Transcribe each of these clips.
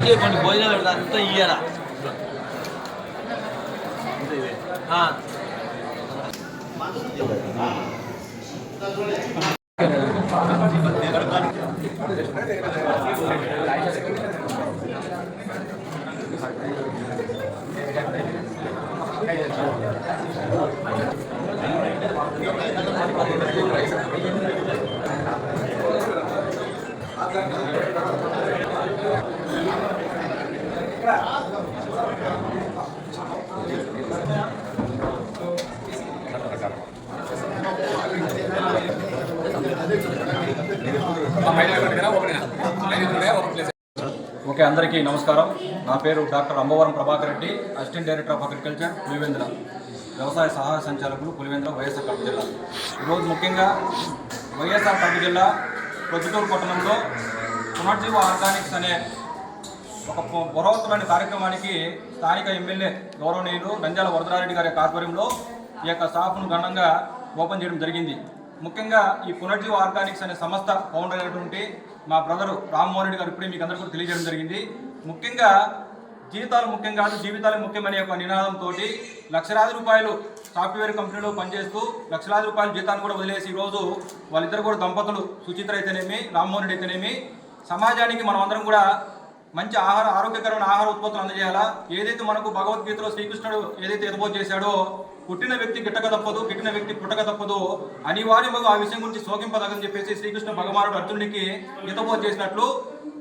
కొన్ని భోజనాలు పెడతా అంతా ఇయ్యారా ఆ. ఓకే అందరికీ నమస్కారం. నా పేరు doctor Ambavaram Prabhakar Reddy assistant director of agriculture Pulivendula వ్యవసాయ సహాయ సంచాలకులు పులివెందుల వైఎస్ఆర్ కడప జిల్లా. ఈరోజు ముఖ్యంగా వైఎస్ఆర్ కడప జిల్లా ప్రొద్దుటూరు పట్టణంలో పునర్జీవ ఆర్గానిక్స్ అనే ఒక పొ- కార్యక్రమానికి స్థానిక ఎమ్మెల్యే గౌరవనీయులు నంద్యాల వరదరారెడ్డి గారి యొక్క ఆధ్వర్యంలో ఈ యొక్క షాపును ఘనంగా ఓపెన్ చేయడం జరిగింది. ముఖ్యంగా ఈ పునర్జీవ ఆర్గానిక్స్ అనే సంస్థ ఫౌండర్ అయినటువంటి మా బ్రదరు రామ్మోహన్ రెడ్డి గారు ఇప్పుడే మీకు అందరికీ కూడా తెలియజేయడం జరిగింది. ముఖ్యంగా జీవితాలు ముఖ్యం కాదు జీవితాలు ముఖ్యమనే ఒక నినాదంతో లక్షలాది రూపాయలు సాఫ్ట్వేర్ కంపెనీలో పనిచేస్తూ లక్షలాది రూపాయల జీతాన్ని కూడా వదిలేసి ఈరోజు వాళ్ళిద్దరు కూడా దంపతులు సుచిత్ర అయితేనేమి రామ్మోహన్ రెడ్డి అయితేనేమి సమాజానికి మనం అందరం కూడా మంచి ఆహార ఆరోగ్యకరమైన ఆహార ఉత్పత్తులు అందజేయాలా? ఏదైతే మనకు భగవద్గీతలో శ్రీకృష్ణుడు ఏదైతే ఎదుబోధ చేశాడో పుట్టిన వ్యక్తి గిట్టక తప్పదు గిట్టిన వ్యక్తి పుట్టక తప్పదు అనివార్యముగా ఆ విషయం గురించి శోకింపదగని చెప్పేసి శ్రీకృష్ణ భగవానుడు అర్జునుడికి హితబోధ చేసినట్లు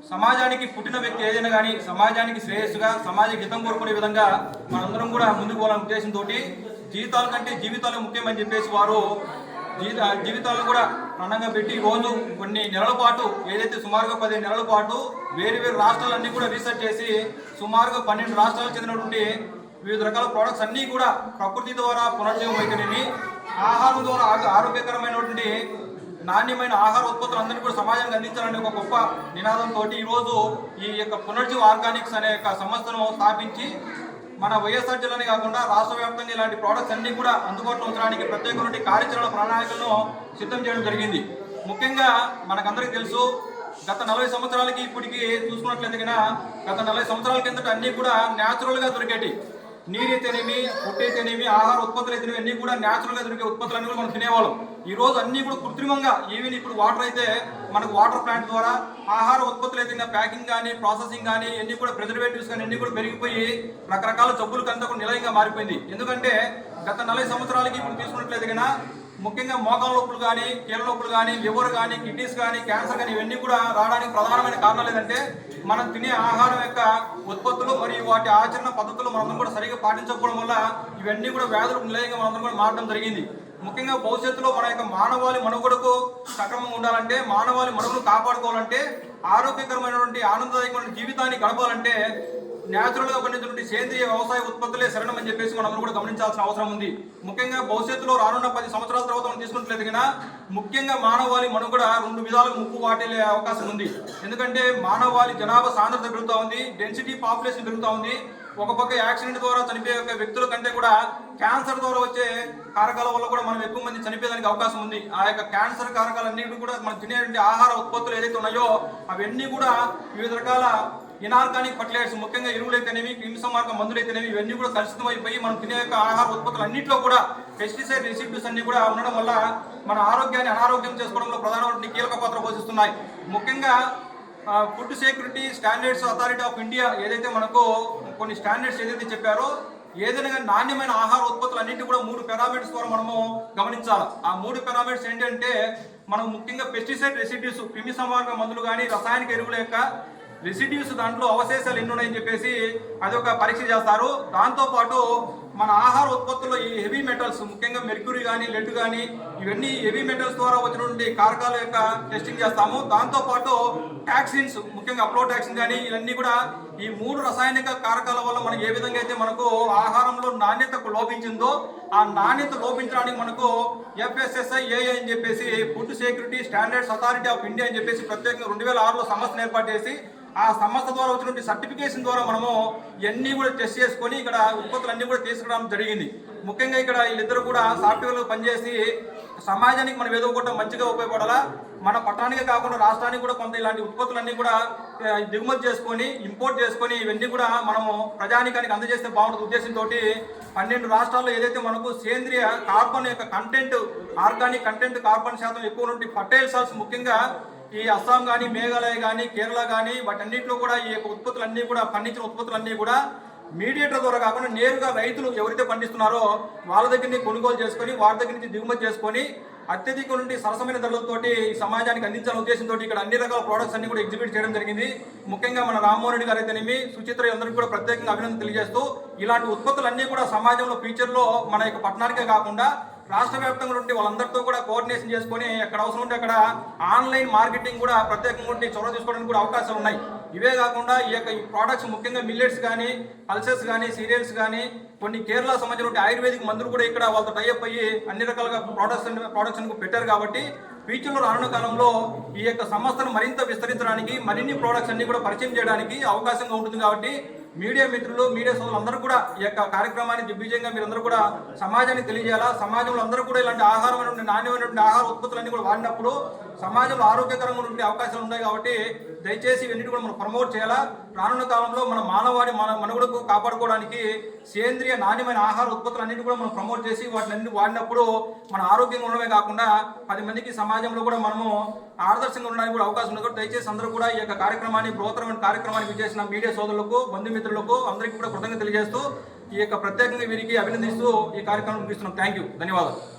సమాజానికి పుట్టిన వ్యక్తి ఏదైనా కానీ సమాజానికి శ్రేయస్సుగా సమాజ హితం కోరుకునే విధంగా మనందరం కూడా ముందుకు పోవాలనే ఉద్దేశంతో జీవితాల కంటే జీవితాలు ముఖ్యమని చెప్పేసి వారు జీవిత జీవితాలను కూడా ప్రాణంగా పెట్టి ఈరోజు రోజు కొన్ని నెలల పాటు ఏదైతే సుమారుగా పదిహేను నెలల పాటు వేరు వేరు రాష్ట్రాలన్నీ కూడా రీసెర్చ్ చేసి సుమారుగా పన్నెండు రాష్ట్రాలకు చెందినటువంటి వివిధ రకాల ప్రోడక్ట్స్ అన్నీ కూడా ప్రకృతి ద్వారా పునర్జీవం అయితేనేమి ఆహారం ద్వారా ఆరోగ్యకరమైనటువంటి నాణ్యమైన ఆహార ఉత్పత్తులు అందరినీ కూడా సమాజానికి అందించాలనే ఒక గొప్ప నినాదంతో ఈరోజు ఈ యొక్క పునర్జీవ ఆర్గానిక్స్ అనే యొక్క సంస్థను స్థాపించి మన వైఎస్ఆర్ జిల్లానే కాకుండా రాష్ట్ర వ్యాప్తంగా ఇలాంటి ప్రోడక్ట్స్ అన్ని కూడా అందుబాటులో ఉంచడానికి ప్రత్యేకమైన కార్యాచరణ ప్రణాళికలను సిద్ధం చేయడం జరిగింది. ముఖ్యంగా మనకందరికీ తెలుసు గత నలభై సంవత్సరాలకి ఇప్పటికి చూసుకున్నట్లయితే గత నలభై సంవత్సరాల కిందట అన్నీ కూడా న్యాచురల్గా దొరికేటి నీరైతేనేమి ఫుడ్ అయితేనేమి ఆహార ఉత్పత్తులు అయితేనేమి అన్ని కూడా న్యాచురల్గా దొరికే ఉత్పత్తులు అన్ని కూడా మనం తినేవాళ్ళం. ఈ రోజు అన్ని కూడా కృత్రిమంగా ఈవెన్ ఇప్పుడు వాటర్ అయితే మనకు వాటర్ ప్లాంట్ ద్వారా ఆహార ఉత్పత్తులు అయితే ప్యాకింగ్ కానీ ప్రాసెసింగ్ కానీ అన్ని కూడా ప్రిజర్వేటివ్స్ కానీ అన్ని కూడా పెరిగిపోయి రకరకాల జబ్బులకు అంతా కూడా నిలయంగా మారిపోయింది. ఎందుకంటే గత నలభై సంవత్సరాలకి ఇప్పుడు తీసుకున్నట్లయితే కన్నా ముఖ్యంగా మోకాల నొప్పులు కానీ కీళ్ళ నొప్పులు కానీ లివర్ కానీ కిడ్నీస్ కానీ క్యాన్సర్ కానీ ఇవన్నీ కూడా రావడానికి ప్రధానమైన కారణాలు ఏంటంటే మనం తినే ఆహారం యొక్క ఉత్పత్తులు మరియు వాటి ఆచరణ పద్ధతులు మనం కూడా సరిగ్గా పాటించకపోవడం వల్ల ఇవన్నీ కూడా వ్యాధులకు నిలయంగా మనందరం కూడా మారడం జరిగింది. ముఖ్యంగా భవిష్యత్తులో మన యొక్క మానవాళి మనుగడకు సక్రమంగా ఉండాలంటే మానవాళి మనుగడను కాపాడుకోవాలంటే ఆరోగ్యకరమైనటువంటి ఆనందదాయకమైన జీవితాన్ని గడపాలంటే న్యాచురల్గా పండించినటువంటి సేంద్రియ వ్యవసాయ ఉత్పత్తులే శరణం అని చెప్పేసి మనం కూడా గమనించాల్సిన అవసరం ఉంది. ముఖ్యంగా భవిష్యత్తులో రానున్న పది సంవత్సరాల తర్వాత మనం తీసుకున్నట్లయితే కనుక ముఖ్యంగా మానవాళి మనుగడ రెండు విధాలుగా ముప్పు వాటిల్లే అవకాశం ఉంది. ఎందుకంటే మానవాళి జనాభా సాంద్రత పెరుగుతూ ఉంది డెన్సిటీ పాపులేషన్ పెరుగుతూ ఉంది. ఒక పక్క యాక్సిడెంట్ ద్వారా చనిపోయే యొక్క వ్యక్తుల కంటే కూడా క్యాన్సర్ ద్వారా వచ్చే కారకాల వల్ల కూడా మనం ఎక్కువ మంది చనిపోయేదానికి అవకాశం ఉంది. ఆ యొక్క క్యాన్సర్ కారకాలన్నింటినీ కూడా మనం తినేటువంటి ఆహార ఉత్పత్తులు ఏదైతే ఉన్నాయో అవన్నీ కూడా వివిధ రకాల ఇనార్గానిక్ ఫర్టిలైజర్స్ ముఖ్యంగా ఎరువులు అయితేనేమి క్రిమిసంహారక మందులు అయితేనేవి ఇవన్నీ కూడా కలుషితమైపోయి మనం తినే యొక్క ఆహార ఉత్పత్తులు అన్నింటిలో కూడా పెస్టిసైడ్ రెసిడ్యూస్ అన్ని కూడా ఉండడం వల్ల మన ఆరోగ్యాన్ని అనారోగ్యం చేసుకోవడంలో ప్రధానమైన కీలక పాత్ర పోషిస్తున్నాయి. ముఖ్యంగా food security standards authority of India ఏదైతే మనకు కొన్ని స్టాండర్డ్స్ ఏదైతే చెప్పారో ఏదైనా నాణ్యమైన ఆహార ఉత్పత్తులు అన్నింటి కూడా మూడు పెరామీటర్స్ ద్వారా మనము గమనించాలి. ఆ మూడు పెరామీటర్స్ ఏంటంటే మనం ముఖ్యంగా పెస్టిసైడ్ రెసిడ్యూస్ క్రిమి సంహారక మందులు కానీ రసాయనిక ఎరువుల యొక్క రెసిడ్యూస్ దాంట్లో అవశేషాలు ఎన్ని ఉన్నాయని చెప్పేసి అది ఒక పరీక్ష చేస్తారు. దాంతోపాటు మన ఆహార ఉత్పత్తుల్లో ఈ హెవీ మెటల్స్ ముఖ్యంగా మెర్క్యూరీ కానీ లెడ్ కానీ ఇవన్నీ హెవీ మెటల్స్ ద్వారా వచ్చినటువంటి కారకాల యొక్క టెస్టింగ్ చేస్తాము. దాంతోపాటు టాక్సిన్స్ ముఖ్యంగా అప్లో టాక్సిన్ కానీ ఇవన్నీ కూడా ఈ మూడు రసాయనిక కారకాల వల్ల మనం ఏ విధంగా అయితే మనకు ఆహారంలో నాణ్యత లోపించిందో ఆ నాణ్యత లోపించడానికి మనకు ఎఫ్ఎస్ఎస్ఐ ఏఐ అని చెప్పేసి food security standards authority of India అని చెప్పేసి ప్రత్యేకంగా రెండు వేల ఆరులో సంస్థను ఏర్పాటు చేసి ఆ సంస్థ ద్వారా వచ్చినటువంటి సర్టిఫికేషన్ ద్వారా మనము ఇవన్నీ కూడా టెస్ట్ చేసుకొని ఇక్కడ ఉత్పత్తులన్నీ కూడా తీసుకురావడం జరిగింది. ముఖ్యంగా ఇక్కడ వీళ్ళిద్దరు కూడా సాఫ్ట్వేర్లో పనిచేసి సమాజానికి మనం ఏదో ఒకటి మంచిగా ఉపయోగపడాలా మన పట్టణానికే కాకుండా రాష్ట్రానికి కూడా కొంత ఇలాంటి ఉత్పత్తులన్నీ కూడా దిగుమతి చేసుకొని ఇంపోర్ట్ చేసుకొని ఇవన్నీ కూడా మనము ప్రజానికానికి అందజేస్తే బాగుంటుంది ఉద్దేశంతో పన్నెండు రాష్ట్రాల్లో ఏదైతే మనకు సేంద్రియ కార్బన్ యొక్క కంటెంట్ ఆర్గానిక్ కంటెంట్ కార్బన్ శాతం ఎక్కువ నుండి ఫర్టైల్ ముఖ్యంగా ఈ అస్సాం కానీ మేఘాలయ కానీ కేరళ కానీ వాటన్నిటిలో కూడా ఈ యొక్క ఉత్పత్తులన్నీ కూడా పండించిన ఉత్పత్తులన్నీ కూడా మీడియేటర్ ద్వారా కాకుండా నేరుగా రైతులు ఎవరైతే పండిస్తున్నారో వాళ్ళ దగ్గర నుంచి కొనుగోలు చేసుకొని వాళ్ళ దగ్గర నుంచి దిగుమతి చేసుకొని అత్యధిక నుండి సరసమైన ధరలతోటి ఈ సమాజానికి అందించాలనే ఉద్దేశంతో ఇక్కడ అన్ని రకాల ప్రోడక్ట్స్ అన్ని కూడా ఎగ్జిబిట్ చేయడం జరిగింది. ముఖ్యంగా మన రామ్మోహన్ రెడ్డి గారు అయితేనేమి సుచిత్ర అందరికీ కూడా ప్రత్యేకంగా అభినందన తెలియజేస్తూ ఇలాంటి ఉత్పత్తులన్నీ కూడా సమాజంలో ఫ్యూచర్లో మన యొక్క పట్టణానికే కాకుండా రాష్ట్ర వ్యాప్తంగా ఉండి వాళ్ళందరితో కూడా కోఆర్డినేషన్ చేసుకొని ఎక్కడ అవసరం ఉంటే అక్కడ ఆన్లైన్ మార్కెటింగ్ కూడా ప్రత్యేకంగా ఉండి చొరవ తీసుకోవడానికి కూడా అవకాశాలు ఉన్నాయి. ఇవే కాకుండా ఈ యొక్క ఈ ప్రోడక్ట్స్ ముఖ్యంగా మిల్లెట్స్ కానీ పల్సెస్ కానీ సీరియల్స్ కానీ కొన్ని కేరళ సంబంధించిన ఆయుర్వేదిక్ మందులు కూడా ఇక్కడ వాళ్ళతో టైఅప్ అయ్యి అన్ని రకాలుగా ప్రోడక్ట్స్ ప్రోడక్ట్స్ పెట్టారు కాబట్టి ఫ్యూచర్లో రానున్న కాలంలో ఈ యొక్క సంస్థను మరింత విస్తరించడానికి మరిన్ని ప్రోడక్ట్స్ అన్ని కూడా పరిచయం చేయడానికి అవకాశంగా ఉంటుంది కాబట్టి మీడియా మిత్రులు మీడియా సోదరులు అందరూ కూడా ఈ యొక్క కార్యక్రమాన్ని దిగ్విజయంగా మీరందరూ కూడా సమాజానికి తెలియజేయాలా? సమాజంలో అందరూ కూడా ఇలాంటి ఆహారమైనటువంటి నాణ్యమైనటువంటి ఆహార ఉత్పత్తులన్నీ కూడా వాడినప్పుడు సమాజంలో ఆరోగ్యకరంగా ఉండే అవకాశాలు ఉన్నాయి కాబట్టి దయచేసి ఇవన్నీ కూడా మనం ప్రమోట్ చేయాలా? రానున్న కాలంలో మన మానవాడి మన మనుగడకు కాపాడుకోవడానికి సేంద్రియ నాణ్యమైన ఆహార ఉత్పత్తులు అన్నింటి కూడా మనం ప్రమోట్ చేసి వాటిని అన్ని వాడినప్పుడు మన ఆరోగ్యంగా ఉండడమే కాకుండా పది మందికి సమాజంలో కూడా మనము ఆదర్శంగా ఉండడానికి కూడా అవకాశం ఉంది. కాబట్టి దయచేసి అందరూ కూడా ఈ యొక్క కార్యక్రమాన్ని బృహత్తరమైన కార్యక్రమాన్ని విచ్చేసిన మీడియా సోదరులకు బంధుమిత్రులకు అందరికీ కూడా కృతజ్ఞత తెలియజేస్తూ ఈ యొక్క ప్రత్యేకంగా వీరికి అభినందిస్తూ ఈ కార్యక్రమం ముగిస్తున్నాం. థ్యాంక్ యూ ధన్యవాదాలు.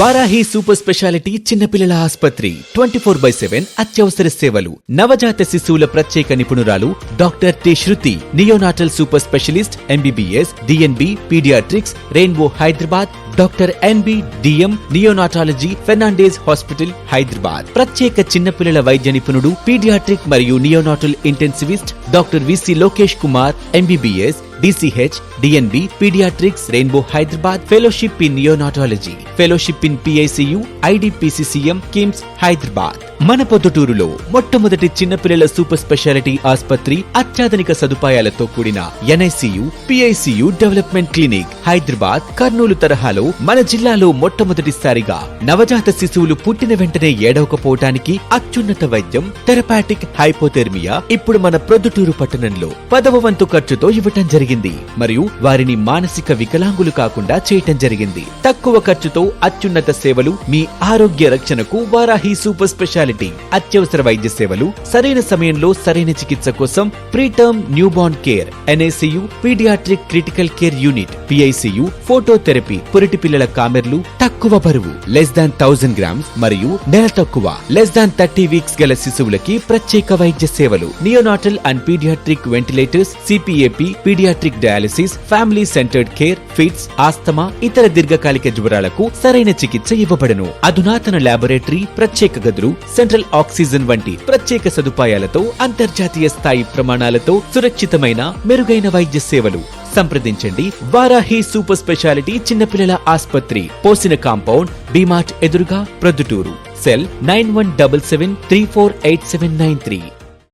వారాహి సూపర్ స్పెషాలిటీ చిన్నపిల్లల ఆసుపత్రి ట్వంటీ ఫోర్ బై సెవెన్ అత్యవసర సేవలు. నవజాత శిశువుల ప్రత్యేక నిపుణురాలు doctor T Shruti neonatal super specialist MBBS DNB paediatrics Rainbow Hyderabad doctor NB DM neonatology Fernandez hospital Hyderabad. ప్రత్యేక చిన్నపిల్లల వైద్య నిపుణుడు పీడియాట్రిక్ మరియు neonatal intensivist doctor V C Lokesh Kumar MBBS DCH DNB paediatrics Rainbow Hyderabad fellowship in neonatology fellowship in PICU IDPCCM KIMS Hyderabad మన పొద్దుటూరులో మొట్టమొదటి చిన్నపిల్లల super speciality ఆసుపత్రి అత్యాధునిక సదుపాయాలతో కూడిన NICU PICU development clinic Hyderabad Kurnool తరహాలో మన జిల్లాలో మొట్టమొదటిసారిగా నవజాత శిశువులు పుట్టిన వెంటనే ఏడవకపోవటానికి అత్యున్నత వైద్యం థెరపాటిక్ హైపోథెర్మియా ఇప్పుడు మన ప్రొద్దుటూరు పట్టణంలో పదవ వంతు ఖర్చుతో ఇవ్వటం జరిగింది. మరియు వారిని మానసిక వికలాంగులు కాకుండా చేయటం జరిగింది. తక్కువ ఖర్చుతో అత్యున్నత సేవలు మీ ఆరోగ్య రక్షణకు వారాహి సూపర్ స్పెషాలిటీ. అత్యవసర వైద్య సేవలు సరైన సమయంలో సరైన చికిత్స కోసం preterm newborn care NICU paediatric critical care unit PICU phototherapy పురిటి పిల్లల కామెర్లు తక్కువ బరువు లెస్ దాన్ థౌజండ్ గ్రామ్స్ మరియు నెల తక్కువ లెస్ దాన్ థర్టీ వీక్స్ గల శిశువులకి ప్రత్యేక వైద్య సేవలు. Neonatal and paediatric ventilators CPAP paediatric dialysis family centred care fits asthma ఇతర దీర్ఘకాలిక జ్వరాలకు సరైన చికిత్స ఇవ్వబడును. అధునాతన లాబొరేటరీ ప్రత్యేక గదులు సెంట్రల్ ఆక్సిజన్ వంటి ప్రత్యేక సదుపాయాలతో అంతర్జాతీయ స్థాయి ప్రమాణాలతో సురక్షితమైన మెరుగైన వైద్య సేవలు. సంప్రదించండి. వారాహి సూపర్ స్పెషాలిటీ చిన్నపిల్లల ఆసుపత్రి పోసిన కాంపౌండ్ డిమార్ట్ ఎదురుగా Proddatur. Cell nine one double seven three four eight seven nine three.